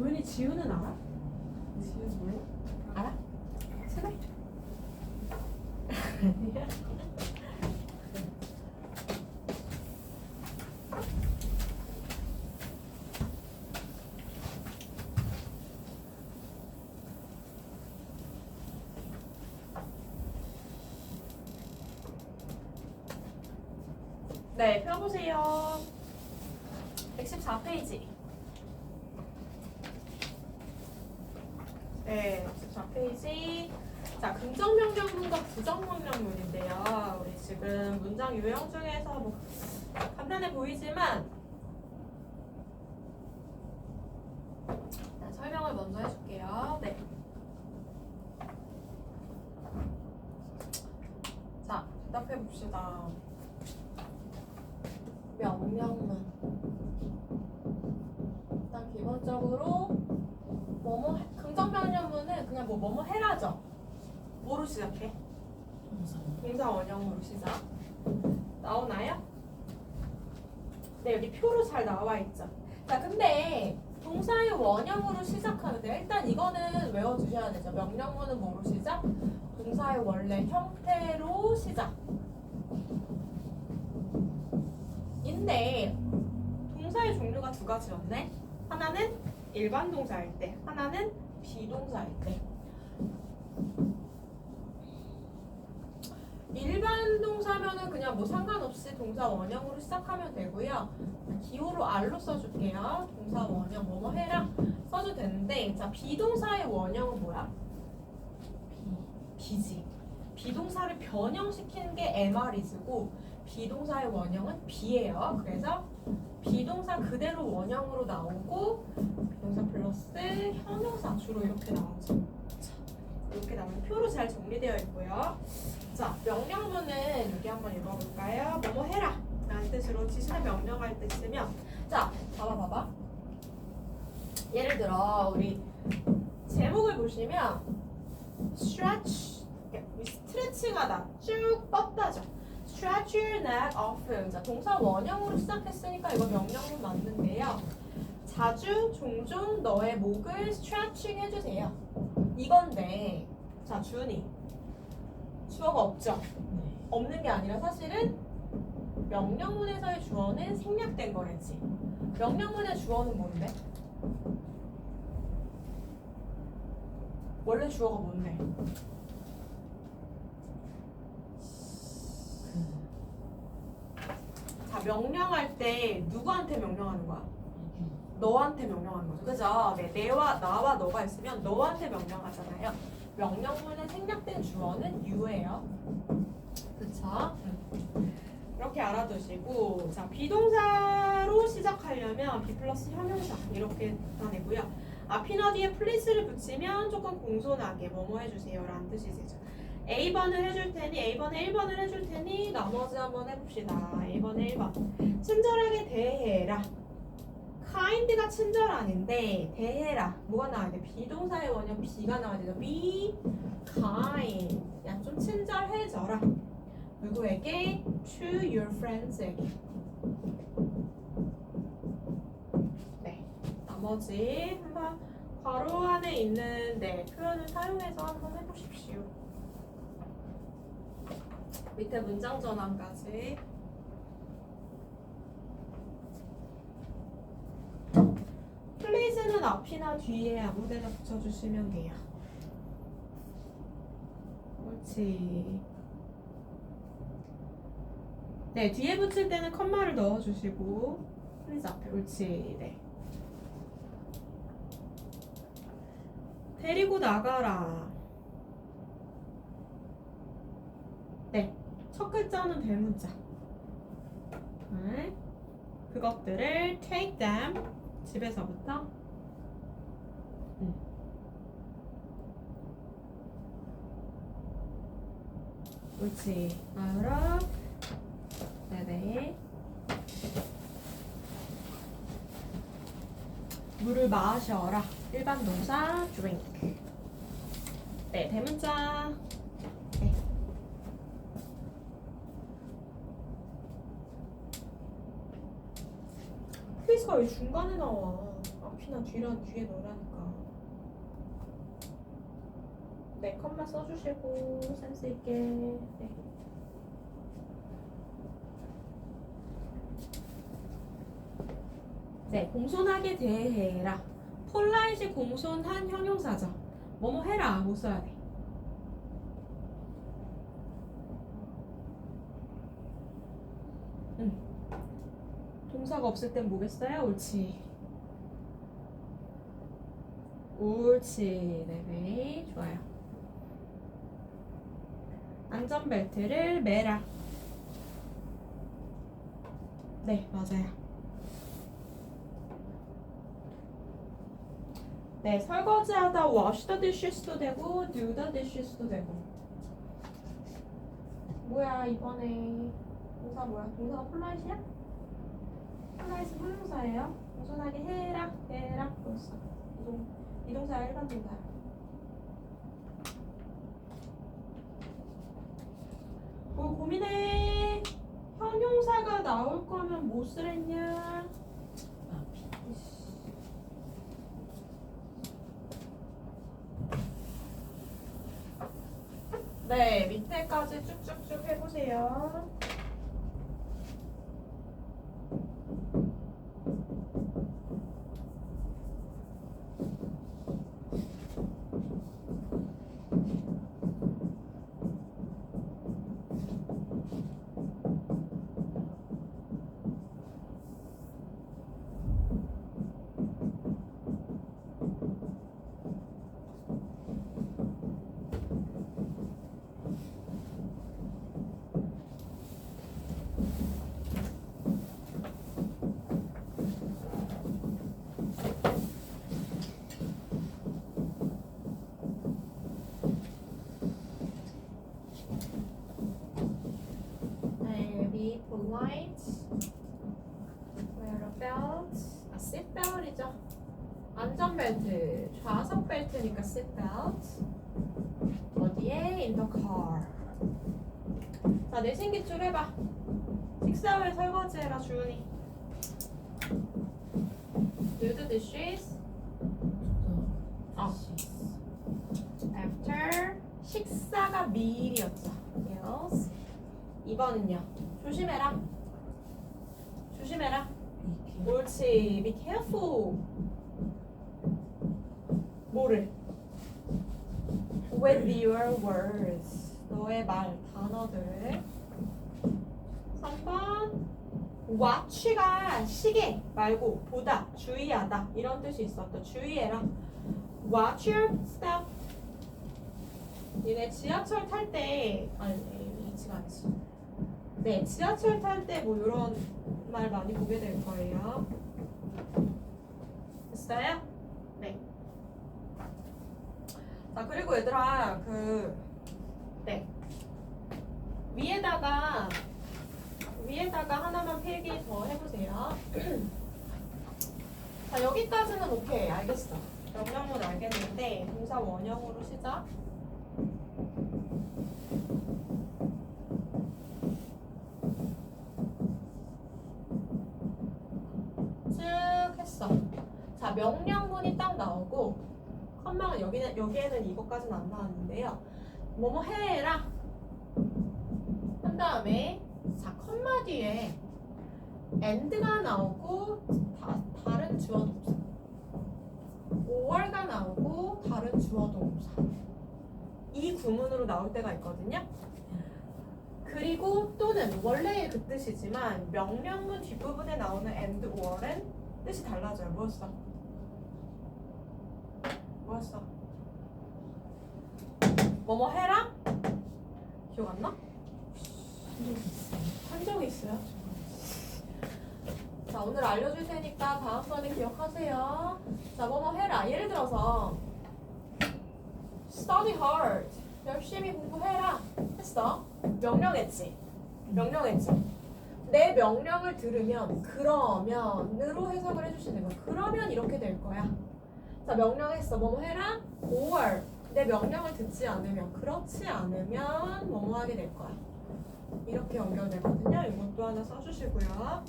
도현이 지우는 알아? 지우 몰라? 알아? 그래? 네, 펴보세요. 114페이지. 네, 114페이지. 자, 긍정 명령문과 부정 명령문인데요. 우리 지금 문장 유형 중에서 뭐 간단해 보이지만 자, 설명을 먼저 해줄게요. 네. 자, 대답해 봅시다. 명령문. 일단 기본적으로 해- 긍정 명령문은 그냥 뭐 뭐뭐 해라죠. 뭐로 시작해? 동사 원형으로 시작. 나오나요? 네 여기 표로 잘 나와 있죠. 자 근데 동사의 원형으로 시작하는데 일단 이거는 외워두셔야 되죠. 명령문은 뭐로 시작? 동사의 원래 형태로 시작. 인데 동사의 종류가 두 가지였네. 하나는 일반 동사일 때, 하나는 비동사일 때. 일반 동사면은 그냥 뭐 상관없이 동사 원형으로 시작하면 되고요. 기호로 R로 써줄게요. 동사 원형 뭐뭐 해라 써도 되는데 자 비동사의 원형은 뭐야? 비, 비지. 비동사를 변형시키는 게 MR이즈고 비동사의 원형은 B예요. 그래서 비동사 그대로 원형으로 나오고 비 동사 플러스 형용사 주로 이렇게 나오죠. 자, 이렇게 나오는 표로 잘 정리되어 있고요. 자, 명령문은 여기 한번 읽어볼까요? 뭐뭐 해라 라는 뜻으로 지시나 명령할 때 쓰면 자, 봐봐 봐봐. 예를 들어 우리 제목을 보시면 stretch 이 스트레칭하다 쭉 뻗다죠. stretch your neck often. 자, 동사 원형으로 시작했으니까 이거 명령문 맞는데요. 자주 종종 너의 목을 stretching 해주세요. 이건데 자 준이 주어가 없죠. 없는 게 아니라 사실은 명령문에서의 주어는 생략된 거랬지. 명령문의 주어는 뭔데? 원래 주어가 뭔데? 자 명령할 때 누구한테 명령하는 거야? 너한테 명령하는 거죠. 그죠? 네, 내와 나와 너가 있으면 너한테 명령하잖아요. 명령문에 생략된 주어는 you예요. 그쵸? 음. 이렇게 알아두시고 자 비동사로 시작하려면 be 플러스 형용사 이렇게 나타내고요. 앞이나 뒤에 please를 붙이면 조금 공손하게 뭐뭐 해주세요 라는 뜻이 되죠. A번을 해줄 테니 A번에 1번을 해줄 테니 나머지 한번 해봅시다. A번에 1번 친절하게 대해라. Kind가 친절 아닌데 대해라 뭐가 나와야 돼? 비동사의 원형 B가 나와야 되죠. be kind 야좀 친절해져라. 누구에게? To your friends에게. 네. 나머지 한번 괄호 안에 있는 네, 표현을 사용해서 한번 해보십시오. 밑에 문장 전환까지. 플레이즈는 앞이나 뒤에 아무데나 붙여주시면 돼요. 옳지. 네, 뒤에 붙일 때는 컴마를 넣어주시고 플레이즈 앞에 옳지. 네. 데리고 나가라. 네, 첫 글자는 대문자. 네. 그것들을 take them 집에서부터 옳지. 알아. 네네. 물을 마셔라. 일반 동사 drink. 네, 대문자. 네. 플리스가 왜 중간에 나와? 앞이 특히나 뒤란 뒤에 넣으라니까. 네, 컴마 써주시고 센스 있게. 네. 네, 공손하게 대해라. 폴라이시 공손한 형용사죠. 뭐뭐 해라 못 써야 돼. 응. 동사가 없을 땐 뭐겠어요? 옳지. 옳지. 네네. 좋아요. 안전벨트를 매라. 네, 맞아요. 네, 설거지하다 wash the dishes도 되고 do the dishes도 되고. 뭐야 이번에 동사 뭐야? 동사가 폴라이시야? 폴라이시 형용사예요. 공손하게 해라, 해라. 그랬어. 이동 이동사 일반 동사. 뭘 고민해? 형용사가 나올 거면 뭐 쓰랬냐? 아, 비. 네, 밑에까지 쭉쭉쭉 해보세요. 네, be polite. Wear a belt. 아, seatbelt이죠. 안전 벨트. 좌석 벨트니까 seatbelt. 어디에? In the car. 자, 내신 기출 해봐. 식사 후에 설거지해라, 주은이. Do the dishes 어. after 식사가 미일이었죠. Yes. 2번은요. 조심해라. 조심해라. 옳지. Be careful. 뭐를? With your words. 너의 말, 단어들을. 3번. watch가 시계 말고 보다, 주의하다 이런 뜻이 있었다. 주의해라. Watch your step. 니네 지하철 탈 때 아니 이치가 아니지. 네, 지하철 탈 때 뭐 이런 말 많이 보게 될 거예요. 됐어요? 네. 자, 그리고 얘들아, 그, 네. 위에다가, 위에다가 하나만 필기 더 해보세요. 자, 여기까지는 오케이. 알겠어. 명령문 알겠는데, 동사 원형으로 시작. 쭉 했어. 자, 명령문이 딱 나오고, 컴마가 여기는, 여기에는 이것까지는 안 나왔는데요. 뭐뭐 해라. 한 다음에, 자, 컴마 뒤에 and가 나오고, 다, 다른 주어 동사. 5월가 나오고, 다른 주어 동사. 이 구문으로 나올 때가 있거든요. 그리고 또는 원래의 그 뜻이지만 명령문 뒷부분에 나오는 and or은 뜻이 달라져요. 뭐였어? 뭐뭐 해라? 기억 안 나? 한 적이 있어요? 자 오늘 알려줄 테니까 다음 번에 기억하세요. 자 뭐뭐 해라. 예를 들어서 study hard. 열심히 공부해라. 했어. 명령했지. 명령했지. 내 명령을 들으면 그러면으로 해석을 해주시는 거야. 그러면 이렇게 될 거야. 자 명령했어. 뭐뭐 해라. 5월. 내 명령을 듣지 않으면 그렇지 않으면 뭐뭐 하게 될 거야. 이렇게 연결되거든요. 이것도 하나 써주시고요.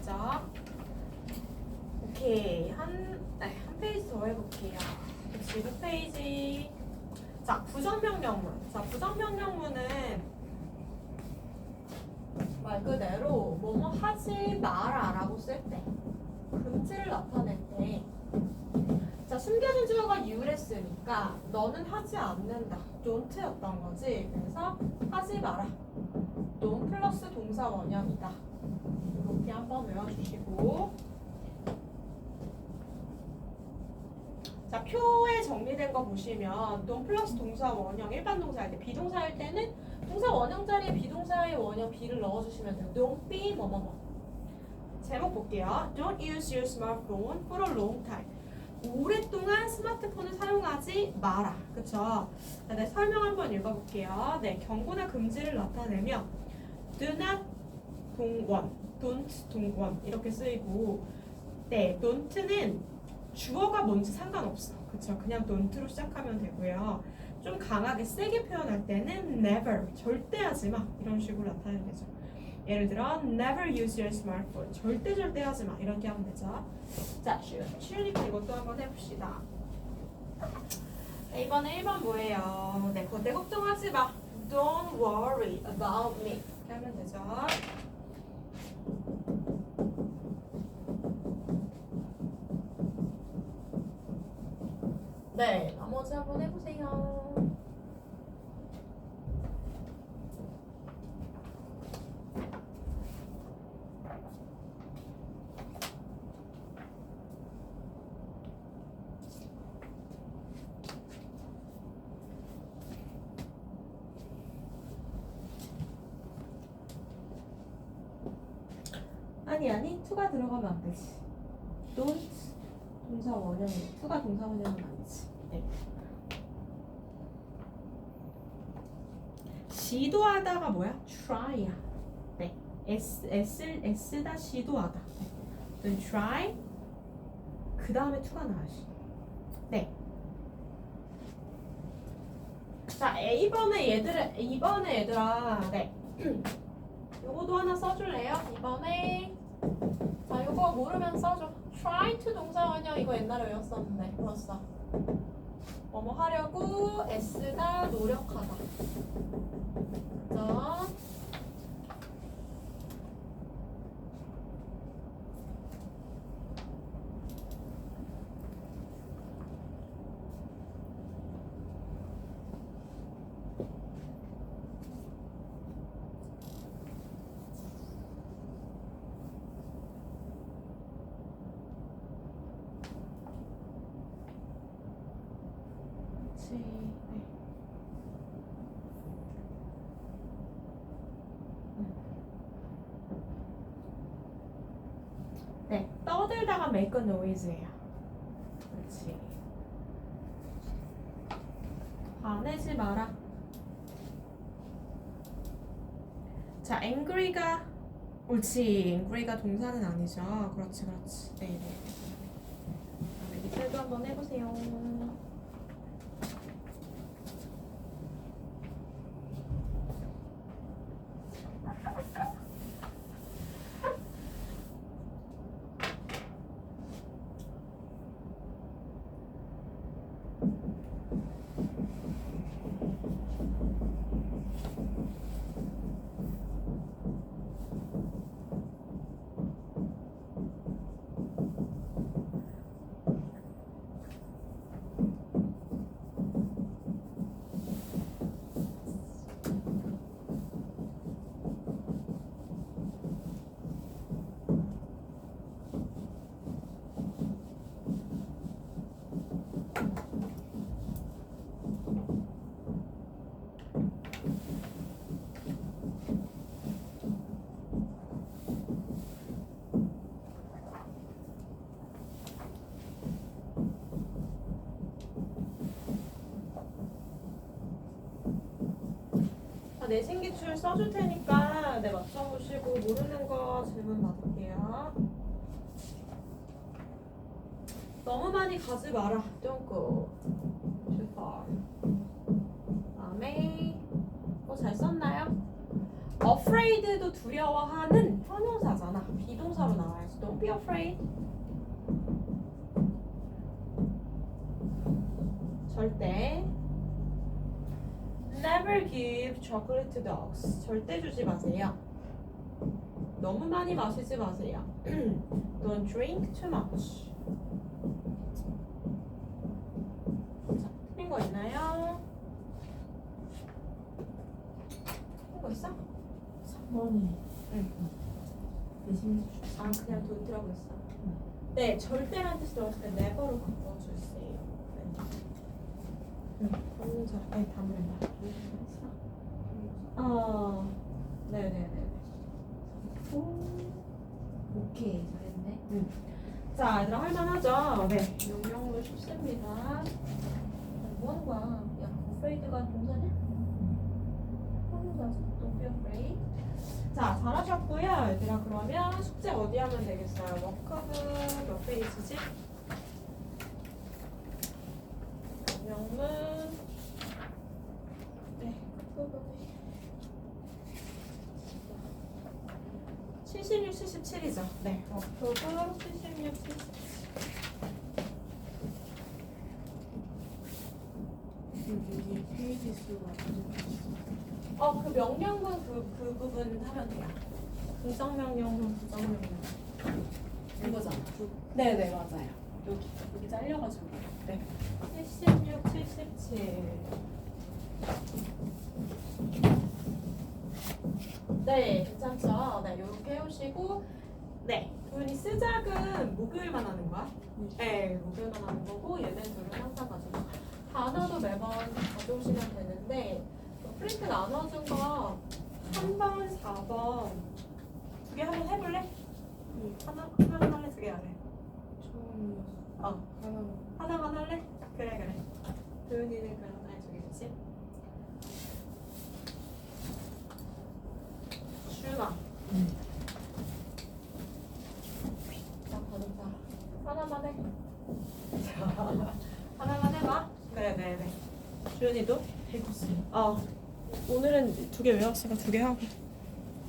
자, 오케이 한, 아니, 한 페이지 더 해볼게요. 지금 페이지. 자, 부정명령문. 자, 부정명령문은 말 그대로 뭐뭐 하지 마라라고 쓸 때, 금지를 나타낼 때. 자, 숨겨진 주어가 you랬으니까 너는 하지 않는다. don't였던 거지. 그래서 하지 마라. don't 플러스 동사 원형이다. 이렇게 한번 외워주시고. 자, 표에 정리된 거 보시면 don 플러스 동사 원형 일반 동사일 때 비동사 할 때는 동사 원형 자리에 비동사의 원형 be를 넣어주시면 돼요. don't be 뭐뭐뭐. 제목 볼게요. Don't use your smartphone for a long time. 오랫동안 스마트폰을 사용하지 마라. 그쵸? 자, 네, 설명 한번 읽어볼게요. 네, 경고나 금지를 나타내며 do not 동원, don't 동원 이렇게 쓰이고 네, don't는 주어가 뭔지 상관없어. 그쵸? 그냥 don't로 시작하면 되고요. 좀 강하게 세게 표현할 때는 never, 절대 하지 마 이런 식으로 나타내면 되죠. 예를 들어 never use your smartphone, 절대 절대 하지 마 이렇게 하면 되죠. 자, 쉬- 쉬우니까 이것도 한번 해봅시다. 네, 이번에 1번 뭐예요? 네, 그때 걱정하지 마. Don't worry about me. 이렇게 하면 되죠. 네, 나머지 한번 해보세요. 아니 아니 투가 들어가면 안 되지. don't 동사 원형이 투가 동사 원형은 아니지. 네. 시도하다가 뭐야? try야. 네. s s s다 시도하다. 네. then try 그 다음에 투가 나와야지. 네. 자 이번에 얘들아 이번에 얘들아 네. 요거도 하나 써줄래요? 이번에 자 요거 모르면 써줘 try to 동사 원형 이거 옛날에 외웠었는데 풀었어. 뭐뭐 하려고 애쓰다 노력하다. 자 그치 네. 네, 떠들다가 make a noise예요. 그렇지. 화내지 마라. 자, angry가 옳지. angry가 동사는 아니죠. 그렇지, 그렇지. 네, 네. 그다음에 밑에도 한번 해보세요. 네, 내 신기출 써줄 테니까 네, 내 맞춰보시고 모르는 거 질문 받을게요. 너무 많이 가지 마라. Don't go too far. 다음에 어, 뭐잘 썼나요? Afraid도 두려워하는 형용사잖아. 비동사로 나와야지. Don't be afraid. 절대 never give chocolate to dogs. 절대 주지 마세요. 너무 많이 마시지 마세요. Don't drink too much. 자, 틀린 거 있나요? 틀린 거 있어? 3번이 응. 대신 아 그냥 돈들라고 했어. 네, 절대란 뜻이 들어갔을 때 never로 바꿔주세요. 네. 응, 잘, 아니 다물었나? 어, 네네네. 오케이 잘했네. 자, 얘들아 할만하죠? 네. 용량으로 쉽습니다. 뭐 하는 거야? 야, afraid가 동사냐? 동사지. Don't be. 자, 잘하셨고요. 얘들아, 그러면 숙제 어디 하면 되겠어요? 워크북 몇 페이지지? 명문 네, 그 부분에 76, 77이죠. 네, 워크북 76, 77. 여기 페이지 수가 어, 그 명령문 그, 그 부분 하면 돼요. 긍정 명령문, 부정 명령. 이거잖아. 네네, 맞아요. 여기 여기 잘려가지고. 네. 76, 77. 네, 괜찮죠? 네, 요렇게 해오시고, 네. 도윤이 쓰작은 목요일만 하는 거야? 네, 목요일만 하는 거고, 얘네 둘은 항상 가지고. 단어도 매번 가져오시면 되는데, 그 프린트 나눠준 거 3번, 4번 두 개 한번 해볼래? 하나, 하나만 할래? 두개 할래? 처음이었 어. 어. 하나 하나만 할래? 그래 그래 도윤이는 그럼 하나 해주겠지? 슈나 나 받았다 하나만 해 하나만 해봐 네네네 주윤이도? 해줬어. 어 오늘은 두 개 외웠으니까 두 개 하고